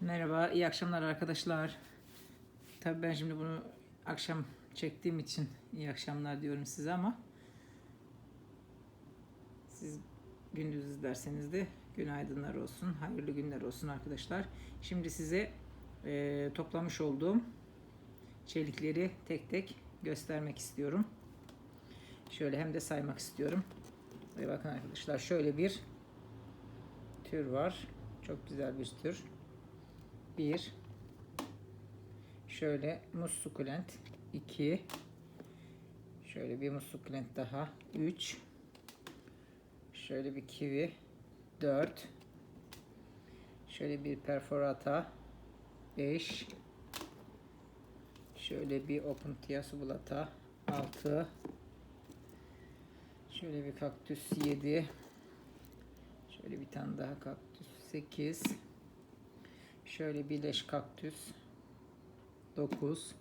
Merhaba, iyi akşamlar arkadaşlar. Tabii ben şimdi bunu akşam çektiğim için iyi akşamlar diyorum size ama siz gündüz izlerseniz de günaydınlar olsun, hayırlı günler olsun arkadaşlar. Şimdi size e, toplamış olduğum çelikleri tek tek göstermek istiyorum. Şöyle hem de saymak istiyorum. Ve bakın arkadaşlar şöyle bir tür var. Çok güzel bir tür. Bir. Şöyle muz sukulent. 2. Şöyle bir muz sukulent daha. 3. Şöyle bir kivi. 4. Şöyle bir perforata. 5. Şöyle bir opuntia subulata. 6. Şöyle bir kaktüs 7. Şöyle bir tane daha kaktüs 8. Şöyle bir leş kaktüs 9.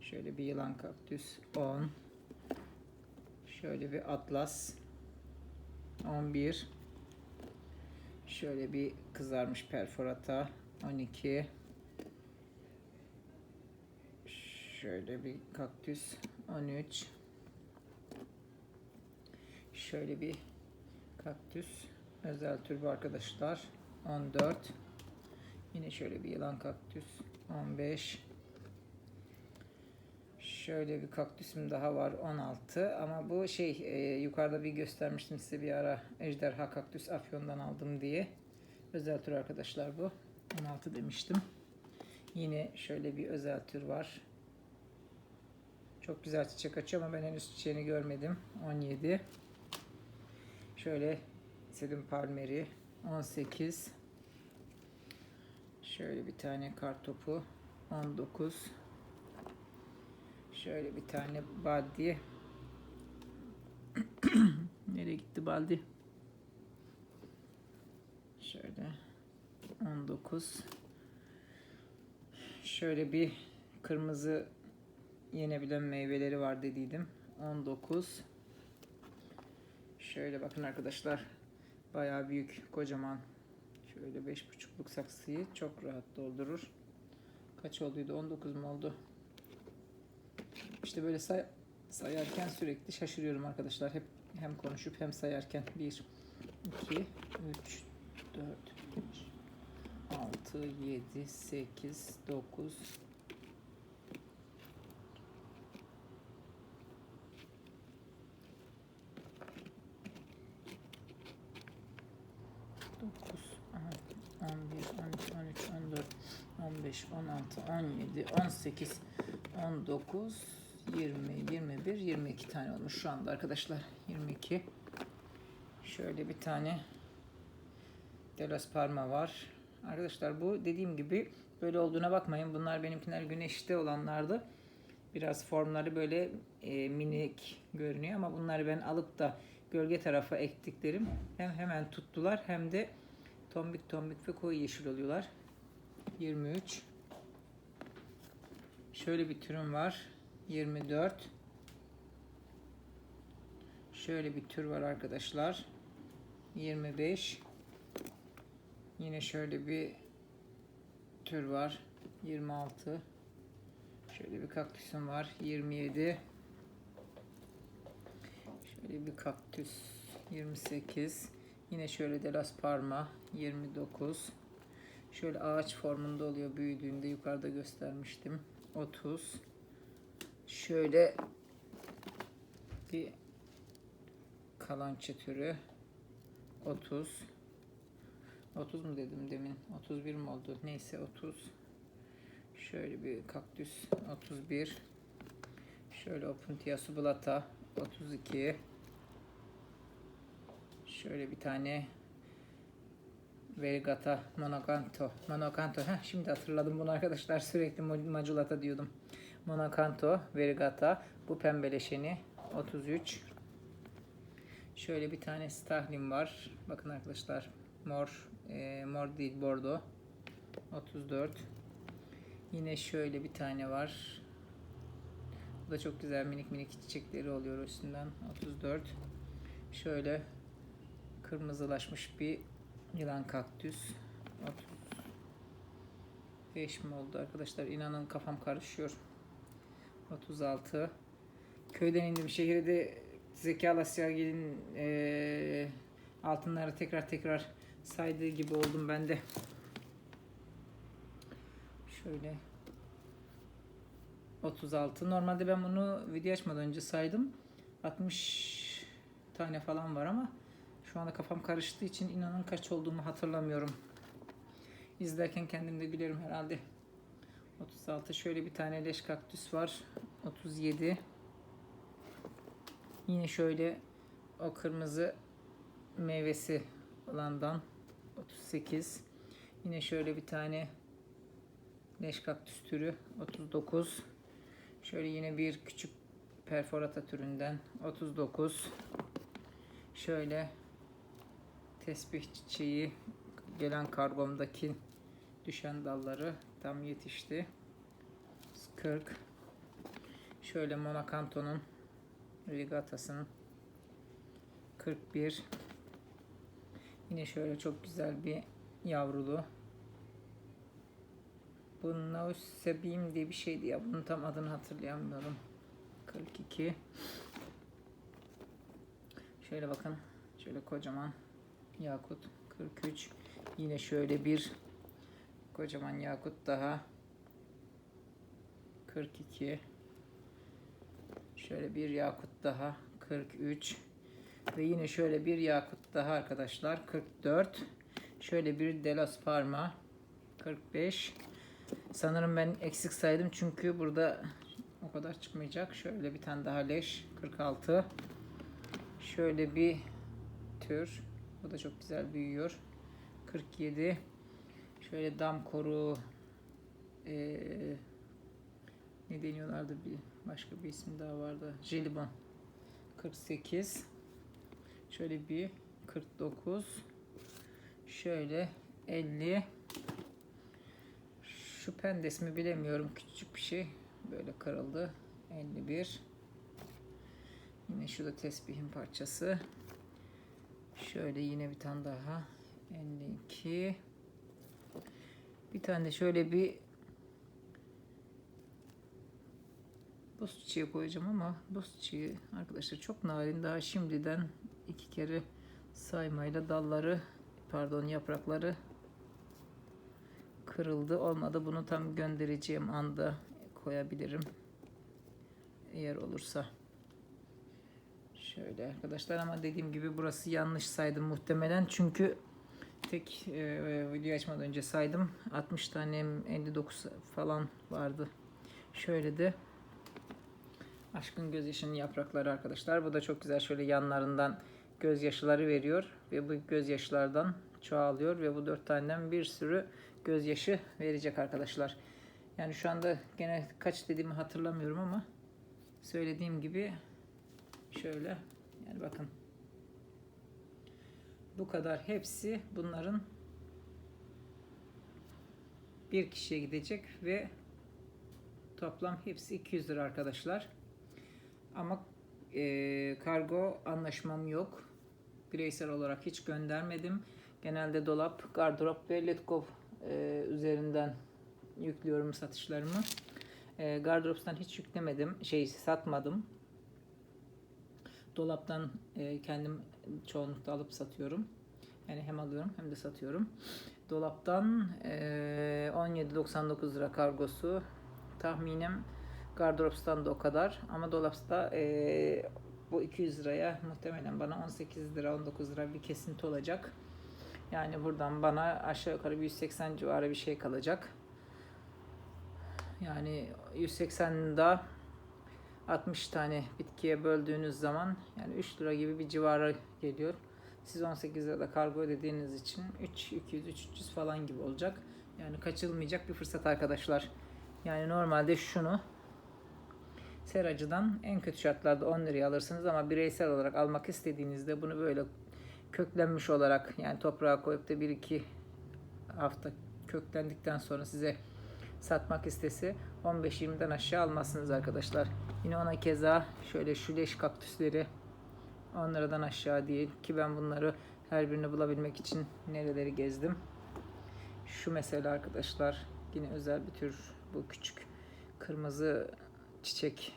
Şöyle bir yılan kaktüs 10. Şöyle bir atlas 11. Şöyle bir kızarmış perforata 12. Şöyle bir kaktüs 13. Şöyle bir kaktüs özel tür bu arkadaşlar 14. Yine şöyle bir yılan kaktüs 15. Şöyle bir kaktüsüm daha var 16 ama bu şey e, yukarıda bir göstermiştim size bir ara ejderha kaktüs afyondan aldım diye. Özel tür arkadaşlar bu. 16 demiştim. Yine şöyle bir özel tür var. Çok güzel çiçek açıyor ama ben henüz çiçeğini görmedim. 17. Şöyle Selim Palmeri 18. Şöyle bir tane kar topu 19. Şöyle bir tane baldi. Nereye gitti baldi? Şöyle 19. Şöyle bir kırmızı yenebilen meyveleri var dediydim. 19. Şöyle bakın arkadaşlar. Bayağı büyük, kocaman. Şöyle 5,5'luk saksıyı çok rahat doldurur. Kaç olduydu? 19 mu oldu? İşte böyle say sayarken sürekli şaşırıyorum arkadaşlar. Hep hem konuşup hem sayarken 1, 2, 3, 4, 5, 6, 7, 8, 9, 9, 11, 12, 13, 14, 15, 16, 17, 18, 19, 20, 21, 22 tane olmuş şu anda arkadaşlar. 22. Şöyle bir tane Delos Parma var. Arkadaşlar bu dediğim gibi böyle olduğuna bakmayın. Bunlar benimkiler güneşte olanlardı. Biraz formları böyle e, minik görünüyor ama bunları ben alıp da gölge tarafa ektiklerim hem hemen tuttular hem de tombik tombik ve koyu yeşil oluyorlar. 23 Şöyle bir türüm var. 24 Şöyle bir tür var arkadaşlar. 25 Yine şöyle bir tür var. 26 Şöyle bir kaktüsüm var. 27 Şöyle bir kaktüs 28 Yine şöyle de Las Parma 29 Şöyle ağaç formunda oluyor büyüdüğünde yukarıda göstermiştim. 30 Şöyle bir kalançı türü 30 30 mu dedim demin? 31 mi oldu? Neyse 30 şöyle bir kaktüs 31 şöyle opuntia subulata 32 şöyle bir tane Verigata monocanto monocanto Heh, şimdi hatırladım bunu arkadaşlar. Sürekli maculata diyordum. Monocanto Verigata bu pembeleşeni 33 şöyle bir tane stahlim var. Bakın arkadaşlar mor e, mor değil bordo. 34 yine şöyle bir tane var. Bu da çok güzel minik minik çiçekleri oluyor üstünden. 34 şöyle kırmızılaşmış bir yılan kaktüs 5 mi oldu arkadaşlar? İnanın kafam karışıyor. 36. Köyden indim şehirde Zeki Asyagil'in eee altınları tekrar tekrar saydığı gibi oldum ben de. Şöyle 36. Normalde ben bunu video açmadan önce saydım. 60 tane falan var ama şu anda kafam karıştığı için inanın kaç olduğumu hatırlamıyorum. İzlerken kendim de gülerim herhalde. 36 şöyle bir tane leş kaktüs var. 37 Yine şöyle o kırmızı meyvesi olandan 38 Yine şöyle bir tane leş kaktüs türü 39 Şöyle yine bir küçük perforata türünden 39 Şöyle tesbih çiçeği gelen karbondaki düşen dalları tam yetişti. 40 Şöyle Monacanto'nun regatasının 41 Yine şöyle çok güzel bir yavrulu. Bu Nausebim diye bir şeydi ya. Bunun tam adını hatırlayamıyorum. 42 Şöyle bakın. Şöyle kocaman yakut 43 Yine şöyle bir kocaman yakut daha 42 Şöyle bir yakut daha 43 ve yine şöyle bir yakut daha arkadaşlar 44 şöyle bir Delos Parma 45 sanırım ben eksik saydım çünkü burada o kadar çıkmayacak. Şöyle bir tane daha leş 46 şöyle bir tür bu da çok güzel büyüyor. 47 şöyle dam koru ee, ne deniyorlardı? Bir başka bir isim daha vardı. Jelibon. 48 şöyle bir 49 şöyle 50 şu pendes mi bilemiyorum. Küçük bir şey. Böyle kırıldı. 51 yine şurada tesbihin parçası şöyle yine bir tane daha. 52 bir tane şöyle bir buz çiçeği koyacağım ama buz çiçeği arkadaşlar çok narin. Daha şimdiden iki kere saymayla dalları pardon yaprakları kırıldı. Olmadı. Bunu tam göndereceğim anda koyabilirim eğer olursa şöyle arkadaşlar ama dediğim gibi burası yanlış saydım muhtemelen çünkü tek e, video açmadan önce saydım 60 tane 59 falan vardı şöyle de Aşkın gözyaşının yaprakları arkadaşlar. Bu da çok güzel şöyle yanlarından gözyaşları veriyor. Ve bu gözyaşlardan çoğalıyor. Ve bu dört taneden bir sürü gözyaşı verecek arkadaşlar. Yani şu anda gene kaç dediğimi hatırlamıyorum ama söylediğim gibi şöyle yani bakın bu kadar hepsi bunların bir kişiye gidecek ve toplam hepsi 200 lira arkadaşlar. Ama e, kargo anlaşmam yok. Bireysel olarak hiç göndermedim. Genelde dolap, gardırop ve Letgo e, üzerinden yüklüyorum satışlarımı. E, gardıroptan hiç yüklemedim. Şey satmadım. Dolaptan e, kendim çoğunlukla alıp satıyorum. Yani hem alıyorum hem de satıyorum. Dolaptan e, 17.99 lira kargosu. Tahminim Gardırops'tan da o kadar. Ama Dolaps'ta e, bu 200 liraya muhtemelen bana 18 lira 19 lira bir kesinti olacak. Yani buradan bana aşağı yukarı 180 civarı bir şey kalacak. Yani 180'da 60 tane bitkiye böldüğünüz zaman yani 3 lira gibi bir civarı geliyor. Siz 18 lirada kargo ödediğiniz için 3 200 300 falan gibi olacak. Yani kaçılmayacak bir fırsat arkadaşlar. Yani normalde şunu seracıdan en kötü şartlarda 10 liraya alırsınız ama bireysel olarak almak istediğinizde bunu böyle köklenmiş olarak yani toprağa koyup da 1-2 hafta köklendikten sonra size satmak istese 15-20'den aşağı almazsınız arkadaşlar. Yine ona keza şöyle şu leş kaktüsleri 10 liradan aşağı değil ki ben bunları her birini bulabilmek için nereleri gezdim. Şu mesela arkadaşlar Yine özel bir tür bu küçük kırmızı çiçek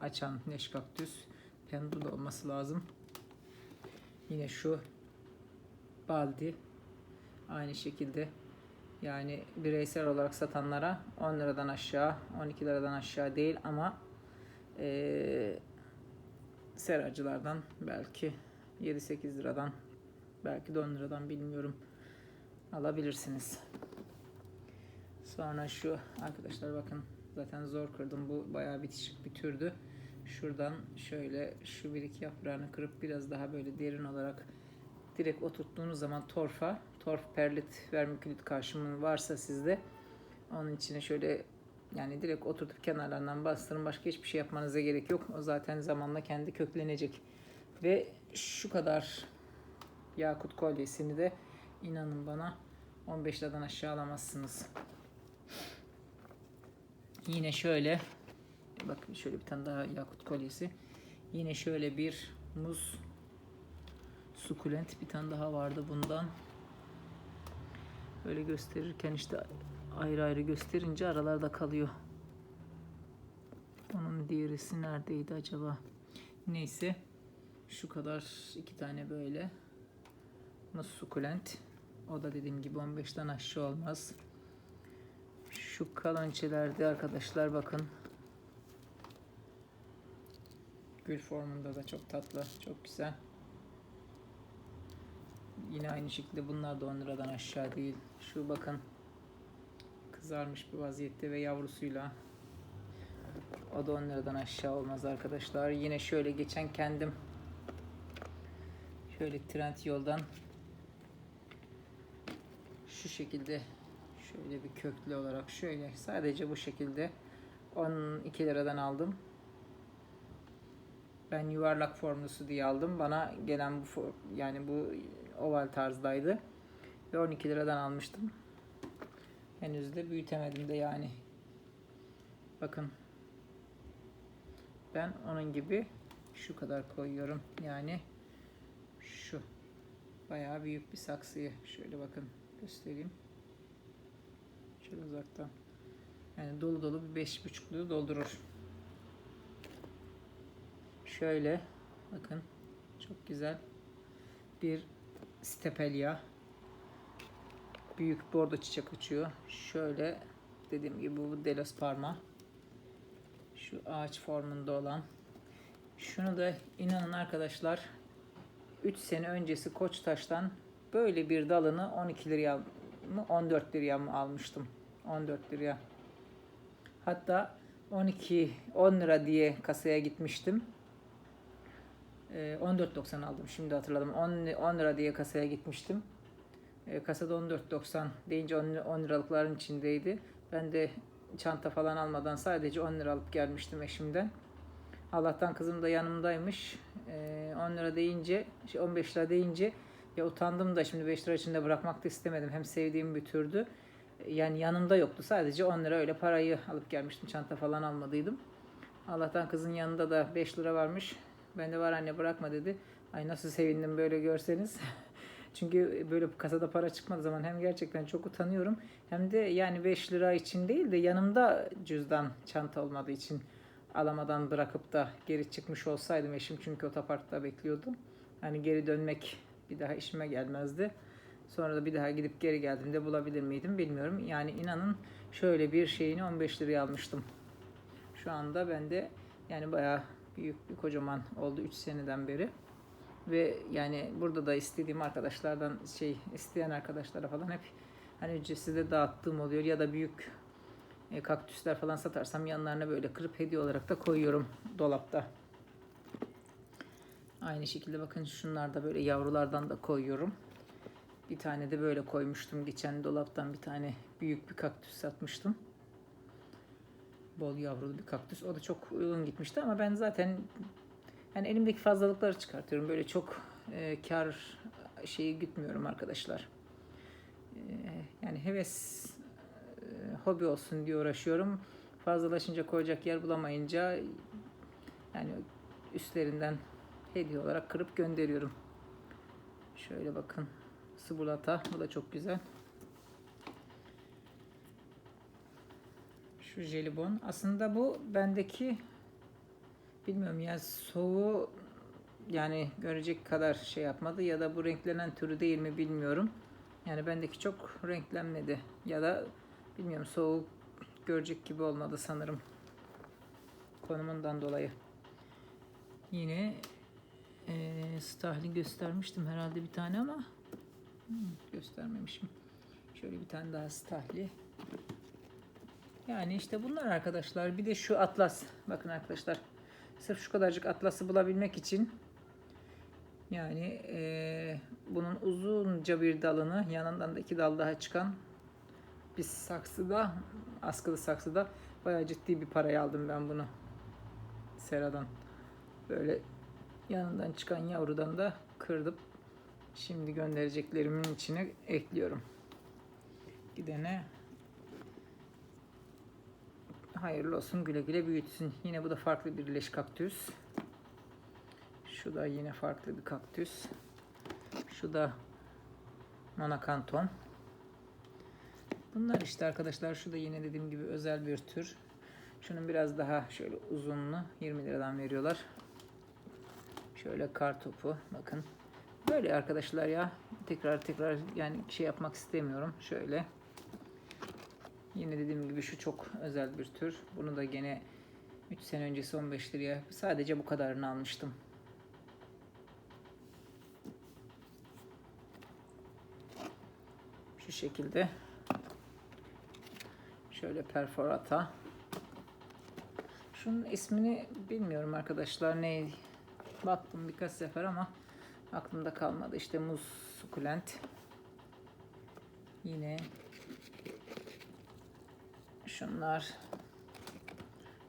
açan neş kaktüs. Pendula olması lazım. Yine şu baldi aynı şekilde yani bireysel olarak satanlara 10 liradan aşağı 12 liradan aşağı değil ama eee seracılardan belki 7-8 liradan belki de 10 liradan bilmiyorum alabilirsiniz. Sonra şu arkadaşlar bakın zaten zor kırdım bu bayağı bitişik bir türdü. Şuradan şöyle şu bir iki yaprağını kırıp biraz daha böyle derin olarak direkt oturttuğunuz zaman torfa, torf perlit vermikülit karşımı varsa sizde onun içine şöyle yani direkt oturtup kenarlarından bastırın. Başka hiçbir şey yapmanıza gerek yok. O zaten zamanla kendi köklenecek. Ve şu kadar yakut kolyesini de inanın bana 15 liradan aşağı alamazsınız. Yine şöyle bakın şöyle bir tane daha yakut kolyesi. Yine şöyle bir muz sukulent bir tane daha vardı bundan. Böyle gösterirken işte ayrı ayrı gösterince aralarda kalıyor. Onun diğerisi neredeydi acaba? Neyse şu kadar iki tane böyle muz sukulent. O da dediğim gibi 15'ten aşağı olmaz. Şu kalonçelerde arkadaşlar bakın. Gül formunda da çok tatlı, çok güzel. Yine aynı şekilde bunlar da 10 liradan aşağı değil. Şu bakın kızarmış bir vaziyette ve yavrusuyla. O da 10 liradan aşağı olmaz arkadaşlar. Yine şöyle geçen kendim şöyle trend yoldan şu şekilde şöyle bir köklü olarak şöyle sadece bu şekilde 12 liradan aldım. Ben yuvarlak formlusu diye aldım. Bana gelen bu yani bu oval tarzdaydı. Ve 12 liradan almıştım. Henüz de büyütemedim de yani. Bakın. Ben onun gibi şu kadar koyuyorum. Yani şu. Bayağı büyük bir saksıyı. Şöyle bakın göstereyim. Şöyle uzaktan. Yani dolu dolu bir beş buçukluğu doldurur. Şöyle bakın çok güzel bir stepelya büyük bordo çiçek açıyor. Şöyle dediğim gibi bu Delos Parma. Şu ağaç formunda olan. Şunu da inanın arkadaşlar 3 sene öncesi Koçtaş'tan böyle bir dalını 12 liraya mı 14 liraya mı almıştım. 14 liraya. Hatta 12 10 lira diye kasaya gitmiştim. Ee, 14.90 aldım. Şimdi hatırladım. 10, 10 lira diye kasaya gitmiştim. Ee, kasada 14.90 deyince 10, 10 liralıkların içindeydi. Ben de çanta falan almadan sadece 10 lira alıp gelmiştim eşimden. Allah'tan kızım da yanımdaymış. Ee, 10 lira deyince, şey 15 lira deyince ya utandım da şimdi 5 lira içinde bırakmak da istemedim. Hem sevdiğim bir türdü. Yani yanımda yoktu. Sadece 10 lira öyle parayı alıp gelmiştim. Çanta falan almadıydım. Allah'tan kızın yanında da 5 lira varmış. Ben de var anne bırakma dedi. Ay nasıl sevindim böyle görseniz. Çünkü böyle kasada para çıkmadığı zaman hem gerçekten çok utanıyorum. Hem de yani 5 lira için değil de yanımda cüzdan çanta olmadığı için alamadan bırakıp da geri çıkmış olsaydım eşim çünkü otoparkta bekliyordu. Hani geri dönmek bir daha işime gelmezdi. Sonra da bir daha gidip geri geldiğimde bulabilir miydim bilmiyorum. Yani inanın şöyle bir şeyini 15 liraya almıştım. Şu anda bende yani bayağı büyük bir kocaman oldu 3 seneden beri. Ve yani burada da istediğim arkadaşlardan şey isteyen arkadaşlara falan hep hani ücretsiz de dağıttığım oluyor ya da büyük e, kaktüsler falan satarsam yanlarına böyle kırıp hediye olarak da koyuyorum dolapta. Aynı şekilde bakın şunlar da böyle yavrulardan da koyuyorum. Bir tane de böyle koymuştum. Geçen dolaptan bir tane büyük bir kaktüs satmıştım. Bol yavrulu bir kaktüs. O da çok uygun gitmişti ama ben zaten yani elimdeki fazlalıkları çıkartıyorum. Böyle çok e, kar şeyi gütmüyorum arkadaşlar. E, yani heves e, hobi olsun diye uğraşıyorum. Fazlalaşınca koyacak yer bulamayınca yani üstlerinden hediye olarak kırıp gönderiyorum. Şöyle bakın. Sıbulata. Bu da çok güzel. Şu jelibon. Aslında bu bendeki bilmiyorum ya soğuğu yani görecek kadar şey yapmadı ya da bu renklenen türü değil mi bilmiyorum. Yani bendeki çok renklenmedi ya da bilmiyorum soğuk görecek gibi olmadı sanırım. Konumundan dolayı. Yine eee Stahli göstermiştim herhalde bir tane ama hmm, göstermemişim. Şöyle bir tane daha Stahli. Yani işte bunlar arkadaşlar. Bir de şu atlas. Bakın arkadaşlar. Sırf şu kadarcık atlası bulabilmek için yani eee, bunun uzunca bir dalını yanından da iki dal daha çıkan bir saksıda askılı saksıda bayağı ciddi bir paraya aldım ben bunu. Sera'dan. Böyle yanından çıkan yavrudan da kırdım. Şimdi göndereceklerimin içine ekliyorum. Gidene hayırlı olsun güle güle büyütsün. Yine bu da farklı bir leş kaktüs. Şu da yine farklı bir kaktüs. Şu da monakanton. Bunlar işte arkadaşlar. Şu da yine dediğim gibi özel bir tür. Şunun biraz daha şöyle uzunlu 20 liradan veriyorlar. Şöyle kar topu bakın. Böyle arkadaşlar ya. Tekrar tekrar yani şey yapmak istemiyorum. Şöyle. Yine dediğim gibi şu çok özel bir tür. Bunu da gene 3 sene öncesi 15 liraya sadece bu kadarını almıştım. Şu şekilde. Şöyle perforata. Şunun ismini bilmiyorum arkadaşlar ne baktım birkaç sefer ama aklımda kalmadı. İşte muz sukulent. Yine şunlar.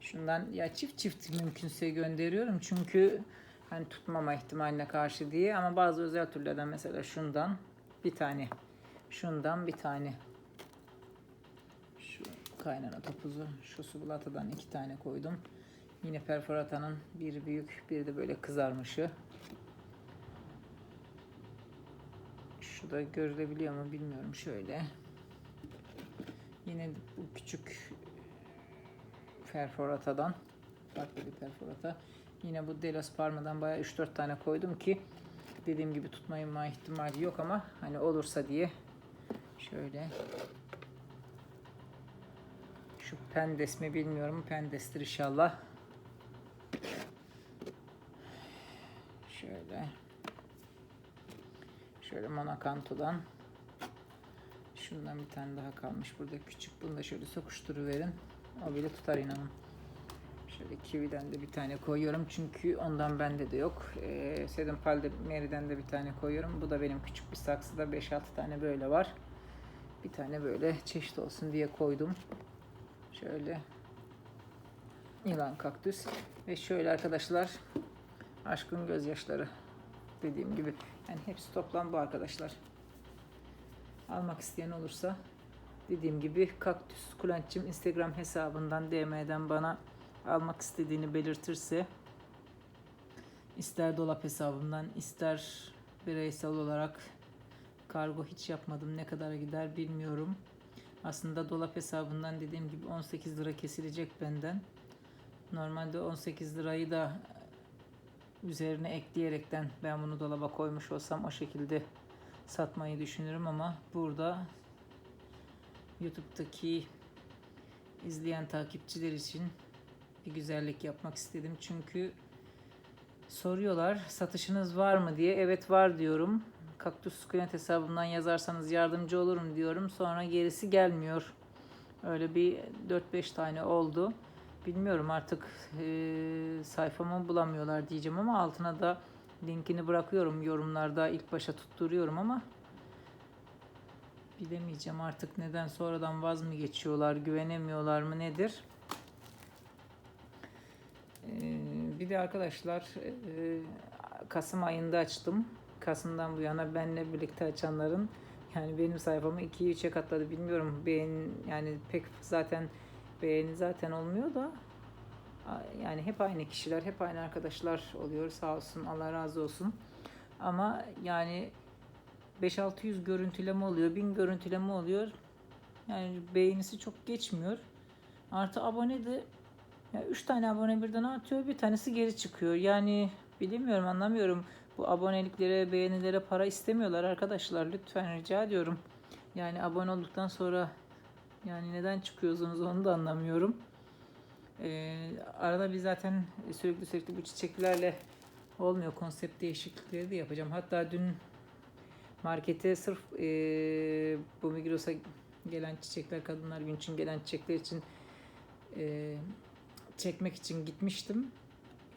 Şundan ya çift çift mümkünse gönderiyorum. Çünkü hani tutmama ihtimaline karşı diye. Ama bazı özel türlerden mesela şundan bir tane. Şundan bir tane. Şu kaynana topuzu şu subulatadan iki tane koydum. Yine perforatanın bir büyük bir de böyle kızarmışı. Şu da görülebiliyor mu bilmiyorum. Şöyle Yine bu küçük perforatadan farklı bir perforata. Yine bu Delos Parma'dan bayağı 3-4 tane koydum ki dediğim gibi tutmayma ihtimali yok ama hani olursa diye şöyle şu pendes mi bilmiyorum pendestir inşallah şöyle şöyle Monacanto'dan Şundan bir tane daha kalmış burada küçük. Bunu da şöyle sokuşturuverin. O bile tutar inanın. Şöyle kividen de bir tane koyuyorum. Çünkü ondan bende de yok. Ee, Sedan Palde Mary'den de bir tane koyuyorum. Bu da benim küçük bir saksıda 5-6 tane böyle var. Bir tane böyle çeşit olsun diye koydum. Şöyle yılan kaktüs. Ve şöyle arkadaşlar aşkın gözyaşları dediğim gibi. Yani hepsi toplam bu arkadaşlar almak isteyen olursa dediğim gibi Kaktüs Kulentçim Instagram hesabından DM'den bana almak istediğini belirtirse ister dolap hesabımdan ister bireysel olarak kargo hiç yapmadım. Ne kadar gider bilmiyorum. Aslında dolap hesabından dediğim gibi 18 lira kesilecek benden. Normalde 18 lirayı da üzerine ekleyerekten ben bunu dolaba koymuş olsam o şekilde satmayı düşünürüm ama burada YouTube'daki izleyen takipçiler için bir güzellik yapmak istedim. Çünkü soruyorlar satışınız var mı diye. Evet var diyorum. Kaktüs Sukulent hesabından yazarsanız yardımcı olurum diyorum. Sonra gerisi gelmiyor. Öyle bir 4-5 tane oldu. Bilmiyorum artık e, sayfamı bulamıyorlar diyeceğim ama altına da linkini bırakıyorum yorumlarda ilk başa tutturuyorum ama bilemeyeceğim artık neden sonradan vaz mı geçiyorlar güvenemiyorlar mı nedir? Ee, bir de arkadaşlar e, Kasım ayında açtım. Kasım'dan bu yana benle birlikte açanların yani benim sayfamı 2'ye 3'e katladı. Bilmiyorum beğen yani pek zaten beğeni zaten olmuyor da yani hep aynı kişiler, hep aynı arkadaşlar oluyor. Sağ olsun, Allah razı olsun. Ama yani 5-600 görüntüleme oluyor, 1000 görüntüleme oluyor. Yani beğenisi çok geçmiyor. Artı abone de ya üç tane abone birden atıyor. Bir tanesi geri çıkıyor. Yani bilemiyorum anlamıyorum. Bu aboneliklere, beğenilere para istemiyorlar arkadaşlar. Lütfen rica ediyorum. Yani abone olduktan sonra yani neden çıkıyorsunuz onu da anlamıyorum. Ee, arada bir zaten sürekli sürekli bu çiçeklerle olmuyor. Konsept değişiklikleri de yapacağım. Hatta dün markete sırf ee, bu Migros'a gelen çiçekler, kadınlar gün için gelen çiçekler için ee, çekmek için gitmiştim.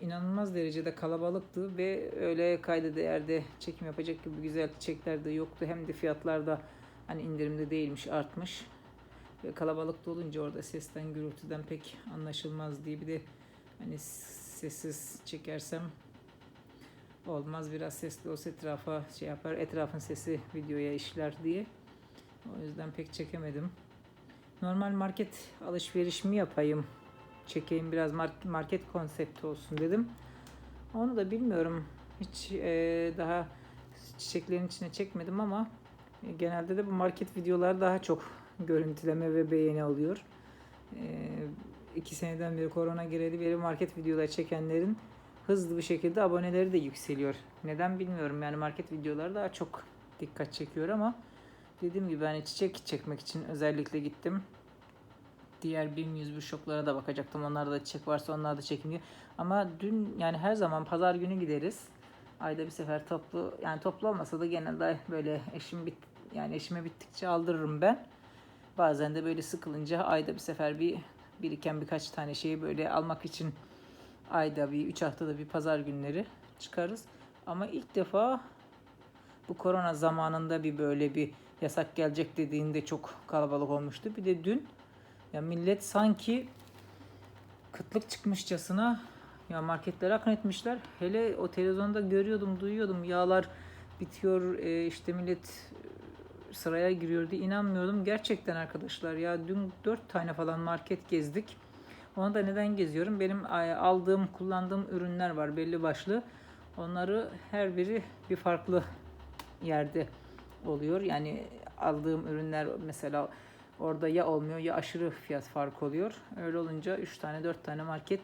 İnanılmaz derecede kalabalıktı ve öyle kayda değerde çekim yapacak gibi güzel çiçekler de yoktu. Hem de fiyatlar da hani indirimde değilmiş, artmış. Ve kalabalıkta olunca orada sesten gürültüden pek anlaşılmaz diye bir de hani sessiz çekersem olmaz. Biraz sesli olsa etrafa şey yapar etrafın sesi videoya işler diye. O yüzden pek çekemedim. Normal market alışveriş mi yapayım? Çekeyim biraz mar- market konsepti olsun dedim. Onu da bilmiyorum. Hiç e, daha çiçeklerin içine çekmedim ama e, genelde de bu market videolar daha çok görüntüleme ve beğeni alıyor. E, iki seneden beri korona gireli beri market videoları çekenlerin hızlı bir şekilde aboneleri de yükseliyor. Neden bilmiyorum yani market videoları daha çok dikkat çekiyor ama dediğim gibi hani çiçek çekmek için özellikle gittim. Diğer BİM 101 shoplara da bakacaktım. Onlarda da çiçek varsa onlar da çekim diye. Ama dün yani her zaman pazar günü gideriz. Ayda bir sefer toplu yani toplu olmasa da genelde böyle eşim bit yani eşime bittikçe aldırırım ben. Bazen de böyle sıkılınca ayda bir sefer bir biriken birkaç tane şeyi böyle almak için ayda bir, üç haftada bir pazar günleri çıkarız. Ama ilk defa bu korona zamanında bir böyle bir yasak gelecek dediğinde çok kalabalık olmuştu. Bir de dün ya millet sanki kıtlık çıkmışçasına ya marketlere akın etmişler. Hele o televizyonda görüyordum, duyuyordum yağlar bitiyor, e, işte millet sıraya giriyor diye inanmıyordum. Gerçekten arkadaşlar ya dün dört tane falan market gezdik. Onu da neden geziyorum? Benim aldığım, kullandığım ürünler var belli başlı. Onları her biri bir farklı yerde oluyor. Yani aldığım ürünler mesela orada ya olmuyor ya aşırı fiyat farkı oluyor. Öyle olunca 3 tane 4 tane market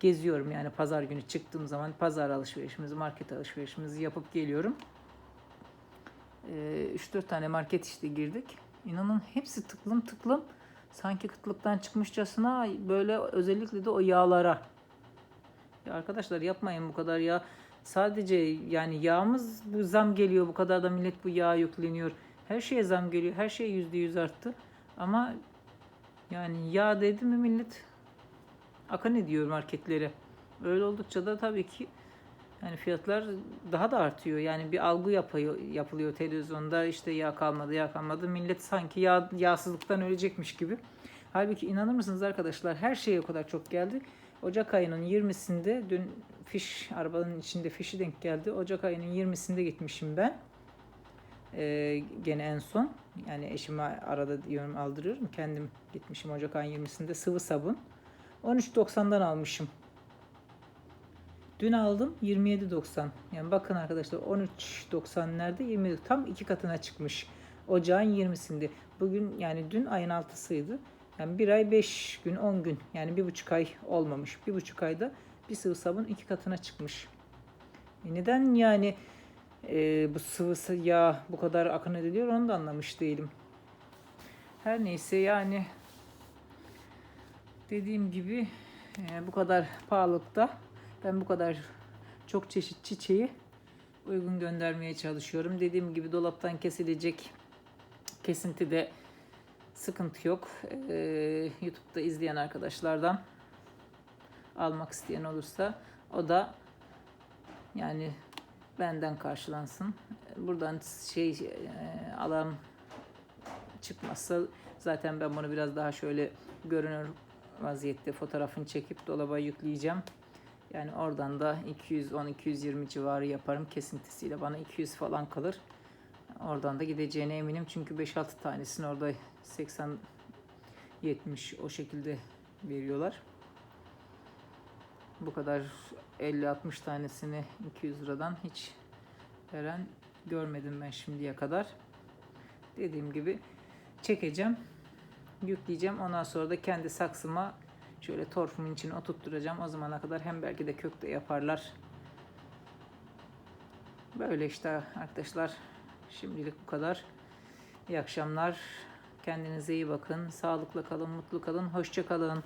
geziyorum. Yani pazar günü çıktığım zaman pazar alışverişimizi, market alışverişimizi yapıp geliyorum. 3-4 tane market işte girdik. İnanın hepsi tıklım tıklım. Sanki kıtlıktan çıkmışçasına böyle özellikle de o yağlara. Ya arkadaşlar yapmayın bu kadar ya. Sadece yani yağımız bu zam geliyor. Bu kadar da millet bu yağ yükleniyor. Her şeye zam geliyor. Her şey yüzde yüz arttı. Ama yani yağ dedi mi millet akın ediyor marketlere. Öyle oldukça da tabii ki yani fiyatlar daha da artıyor. Yani bir algı yapıyor, yapılıyor televizyonda işte yağ kalmadı, yağ kalmadı. Millet sanki yağ, yağsızlıktan ölecekmiş gibi. Halbuki inanır mısınız arkadaşlar her şeye kadar çok geldi. Ocak ayının 20'sinde dün fiş arabanın içinde fişi denk geldi. Ocak ayının 20'sinde gitmişim ben. Ee, gene en son yani eşime arada diyorum aldırıyorum. Kendim gitmişim Ocak ayının 20'sinde sıvı sabun. 13.90'dan almışım. Dün aldım 27.90. Yani bakın arkadaşlar 13.90 nerede? 27 tam iki katına çıkmış. Ocağın 20'sinde. Bugün yani dün ayın 6'sıydı. Yani bir ay 5 gün 10 gün yani bir buçuk ay olmamış. Bir buçuk ayda bir sıvı sabun iki katına çıkmış. E neden yani e, bu sıvı yağ bu kadar akın ediliyor onu da anlamış değilim. Her neyse yani dediğim gibi e, bu kadar pahalılıkta ben bu kadar çok çeşit çiçeği uygun göndermeye çalışıyorum. Dediğim gibi dolaptan kesilecek kesinti de sıkıntı yok. Ee, YouTube'da izleyen arkadaşlardan almak isteyen olursa o da yani benden karşılansın. Buradan şey e, alan çıkmazsa zaten ben bunu biraz daha şöyle görünür vaziyette fotoğrafını çekip dolaba yükleyeceğim. Yani oradan da 210-220 civarı yaparım kesintisiyle. Bana 200 falan kalır. Oradan da gideceğine eminim. Çünkü 5-6 tanesini orada 80 70 o şekilde veriyorlar. Bu kadar 50-60 tanesini 200 liradan hiç veren görmedim ben şimdiye kadar. Dediğim gibi çekeceğim. yükleyeceğim. Ondan sonra da kendi saksıma şöyle torfumun içine oturtturacağım. O zamana kadar hem belki de kökte yaparlar. Böyle işte arkadaşlar. Şimdilik bu kadar. İyi akşamlar. Kendinize iyi bakın. Sağlıkla kalın, mutlu kalın. Hoşça kalın.